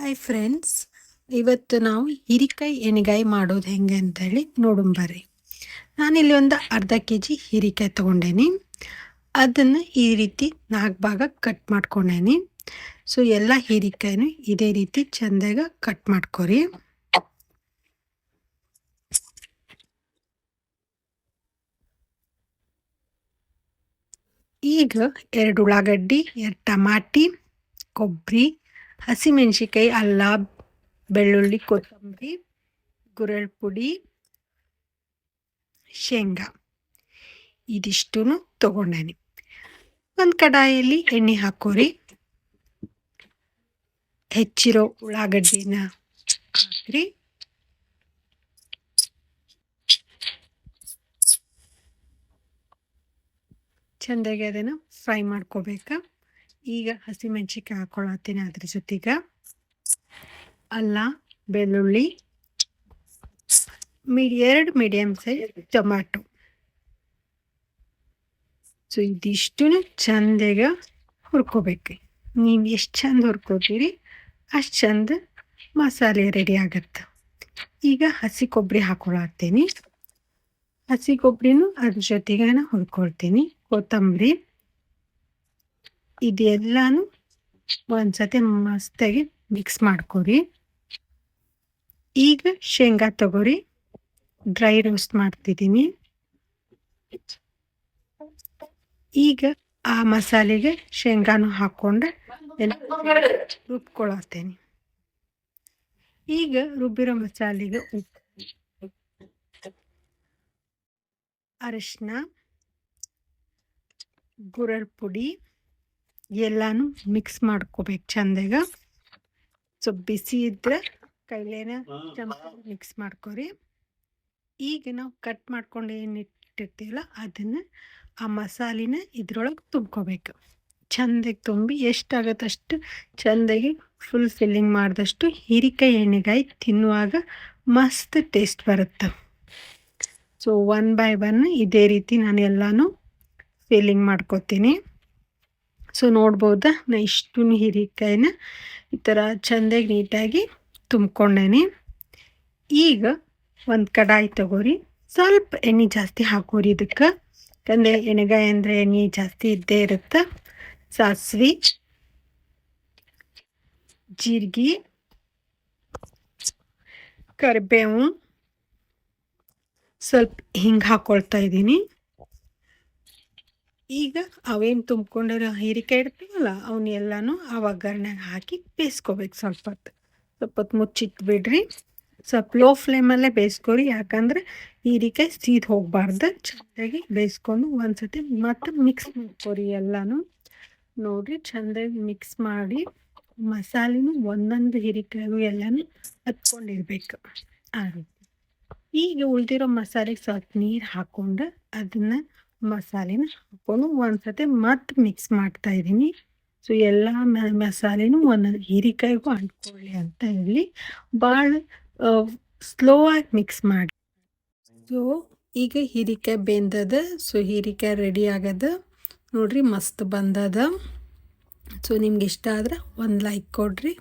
Hi friends ಇವತ್ತು ನಾವು ಹೀರಿಕಾಯಿ ಎಣ್ಣೆಗಾಯಿ ಮಾಡೋದು ಹೆಂಗೆ ಅಂತೇಳಿ ನೋಡೋಣ ಬರ್ರಿ. ನಾನಿಲ್ಲಿ ಒಂದು ಅರ್ಧ ಕೆ ಜಿ ಹೀರಿಕಾಯಿ ತೊಗೊಂಡೇನಿ. ಅದನ್ನು ಈ ರೀತಿ ನಾಲ್ಕು ಭಾಗ ಕಟ್ ಮಾಡ್ಕೊಂಡೇನಿ. ಸೊ ಎಲ್ಲ ಹೀರಿಕಾಯಿನೂ ಇದೇ ರೀತಿ ಚೆಂದಾಗ ಕಟ್ ಮಾಡ್ಕೊರಿ. ಈಗ ಎರಡು ಉಳ್ಳಾಗಡ್ಡಿ, ಎರಡು ಟಮಾಟಿ, ಕೊಬ್ಬರಿ ಹಸಿಮೆಣ್ಸಿಕಾಯಿ ಅಲ್ಲ, ಬೆಳ್ಳುಳ್ಳಿ, ಕೊತ್ತಂಬರಿ ಗುರಳ್ ಪುಡಿ ಶೇಂಗಾ. ಇದಿಷ್ಟು ತೊಗೊಂಡೇನೆ. ಒಂದು ಕಡಾಯಲ್ಲಿ ಎಣ್ಣೆ ಹಾಕೋರಿ. ಹೆಚ್ಚಿರೋ ಉಳ್ಳಾಗಡ್ಡಿನ ಹಾಕ್ರಿ. ಚೆಂದಾಗಿ ಅದನ್ನು ಫ್ರೈ ಮಾಡ್ಕೋಬೇಕು? ಈಗ ಹಸಿಮೆಣ್ಸಿಕಾಯಿ ಹಾಕೊಳತ್ತೀನಿ ಅದ್ರ ಜೊತೆಗೆ ಅಲ್ಲ ಬೆಳ್ಳುಳ್ಳಿ ಮೀಡಿ ಎರಡು ಮೀಡಿಯಮ್ ಸೈಜ್ ಟೊಮ್ಯಾಟೊ ಸೊ ಇದಿಷ್ಟು ಚಂದಾಗ ಹುರ್ಕೋಬೇಕು ನೀವು ಎಷ್ಟು ಚಂದ ಹುರ್ಕೋತೀರಿ ಅಷ್ಟು ಚಂದ ಮಸಾಲೆ ರೆಡಿ ಆಗತ್ತೆ ಈಗ ಹಸಿ ಕೊಬ್ಬರಿ ಹಾಕೊಳತ್ತೀನಿ ಹಸಿ ಕೊಬ್ಬರಿನೂ ಅದ್ರ ಜೊತೆಗೆ ಹುರ್ಕೊಳ್ತೀನಿ ಕೊತ್ತಂಬರಿ ಇದೆಲ್ಲಾನು ಒಂದ್ಸತಿ ಮಸ್ತಾಗಿ ಮಿಕ್ಸ್ ಮಾಡ್ಕೊರಿ. ಈಗ ಶೇಂಗಾ ತಗೋರಿ. ಡ್ರೈ ರೋಸ್ಟ್ ಮಾಡ್ತಿದ್ದೀನಿ. ಈಗ ಆ ಮಸಾಲೆಗೆ ಶೇಂಗಾನು ಹಾಕ್ಕೊಂಡು ರುಬ್ಕೊಳತ್ತೇನೆ. ಈಗ ರುಬ್ಬಿರೋ ಮಸಾಲೆಗೆ ಅರಿಶಿನ ಗುರರ್ ಪುಡಿ. ಎಲ್ಲಾನು ಮಿಕ್ಸ್ ಮಾಡ್ಕೋಬೇಕು ಚಂದಾಗ. ಸೊ ಬಿಸಿ ಇದ್ರೆ ಕೈಲೇನ ಮಿಕ್ಸ್ ಮಾಡ್ಕೊರಿ. ಈಗ ನಾವು ಕಟ್ ಮಾಡ್ಕೊಂಡು ಏನು ಇಟ್ಟಿರ್ತೀವಲ್ಲ ಅದನ್ನು ಆ ಮಸಾಲಿನ ಇದ್ರೊಳಗೆ ತುಂಬ್ಕೋಬೇಕು. ಚಂದಾಗಿ ತುಂಬಿ ಎಷ್ಟಾಗತ್ತಷ್ಟು ಚೆಂದಾಗಿ ಫುಲ್ ಫಿಲ್ಲಿಂಗ್ ಮಾಡಿದಷ್ಟು ಹೀರಿಕಾಯಿ ಎಣ್ಣೆಗಾಯಿ ತಿನ್ನುವಾಗ ಮಸ್ತ್ ಟೇಸ್ಟ್ ಬರುತ್ತೆ. ಸೊ ಒನ್ ಬೈ ಒನ್ ಇದೇ ರೀತಿ ನಾನು ಎಲ್ಲಾನು ಫಿಲ್ಲಿಂಗ್ ಮಾಡ್ಕೋತೀನಿ. ಸೊ ನೋಡ್ಬೋದಾ? ನಾ ಇಷ್ಟು ಹೀರಿಕಾಯಿನ ಈ ಥರ ಚೆಂದಾಗಿ ನೀಟಾಗಿ ತುಂಬ್ಕೊಂಡೇನೆ. ಈಗ ಒಂದು ಕಡಾಯಿ ತಗೋರಿ. ಸ್ವಲ್ಪ ಎಣ್ಣೆ ಜಾಸ್ತಿ ಹಾಕೋರಿ ಇದಕ್ಕೆ. ಯಾಕಂದರೆ ಎಣ್ಣೆಗಾಯಿ ಅಂದರೆ ಎಣ್ಣೆ ಜಾಸ್ತಿ ಇದ್ದೇ ಇರುತ್ತೆ. ಸಾಸಿವೆ, ಜೀರಿಗೆ, ಕರಿಬೇವು. ಸ್ವಲ್ಪ ಹಿಂಗೆ ಹಾಕ್ಕೊಳ್ತಾ ಇದ್ದೀನಿ ಈಗ ಅವೇನು ತುಂಬಿಕೊಂಡಿರೋ ಹೀರಿಕಾಯಿ ಇಡ್ತೀವಲ್ಲ ಅವನ್ನೆಲ್ಲನೂ ಆ ಒಗ್ಗರಣೆಗೆ ಹಾಕಿ ಬೇಯಿಸ್ಕೋಬೇಕು ಸ್ವಲ್ಪ ಹೊತ್ತು ಸ್ವಲ್ಪ ಹೊತ್ತು ಮುಚ್ಚಿಟ್ಬಿಡ್ರಿ. ಸ್ವಲ್ಪ ಲೋ ಫ್ಲೇಮಲ್ಲೇ ಬೇಯಿಸ್ಕೊರಿ. ಯಾಕಂದ್ರೆ ಹೀರಿಕಾಯಿ ಸೀದ್ ಹೋಗಬಾರ್ದು. ಚೆಂದಾಗಿ ಬೇಯಿಸ್ಕೊಂಡು ಒಂದ್ಸತಿ ಮತ್ತೆ ಮಿಕ್ಸ್ ಮಾಡ್ಕೊರಿ ಎಲ್ಲನೂ. ನೋಡಿರಿ, ಚೆಂದಾಗಿ ಮಿಕ್ಸ್ ಮಾಡಿ ಮಸಾಲೆನೂ ಒಂದೊಂದು ಹೀರಿಕಾಯಿ ಎಲ್ಲನೂ ಹತ್ಕೊಂಡಿರ್ಬೇಕು. ಆ ಈಗ ಉಳಿದಿರೋ ಮಸಾಲೆಗೆ ಸ್ವಲ್ಪ ನೀರು ಹಾಕ್ಕೊಂಡು ಅದನ್ನು ಮಸಾಲೆನ ಹಾಕ್ಕೊಂಡು ಒಂದ್ಸತಿ ಮತ್ತೆ ಮಿಕ್ಸ್ ಮಾಡ್ತಾ ಇದ್ದೀನಿ. ಸೊ ಎಲ್ಲ ಮಸಾಲೆನೂ ಒಂದೊಂದು ಹೀರಿಕಾಯಿಗೂ ಅಂಟ್ಕೊಳ್ಳಿ ಅಂತ ಹೇಳಿ ಭಾಳ ಸ್ಲೋ ಆಗಿ ಮಿಕ್ಸ್ ಮಾಡಿ. ಸೊ ಈಗ ಹೀರಿಕಾಯಿ ಬೆಂದದ ಸೊ ಹೀರಿಕಾಯಿ ರೆಡಿ ಆಗದ. ನೋಡ್ರಿ ಮಸ್ತ್ ಬಂದದ. ಸೊ ನಿಮ್ಗೆ ಇಷ್ಟ ಆದ್ರೆ ಒಂದು ಲೈಕ್ ಕೊಡ್ರಿ.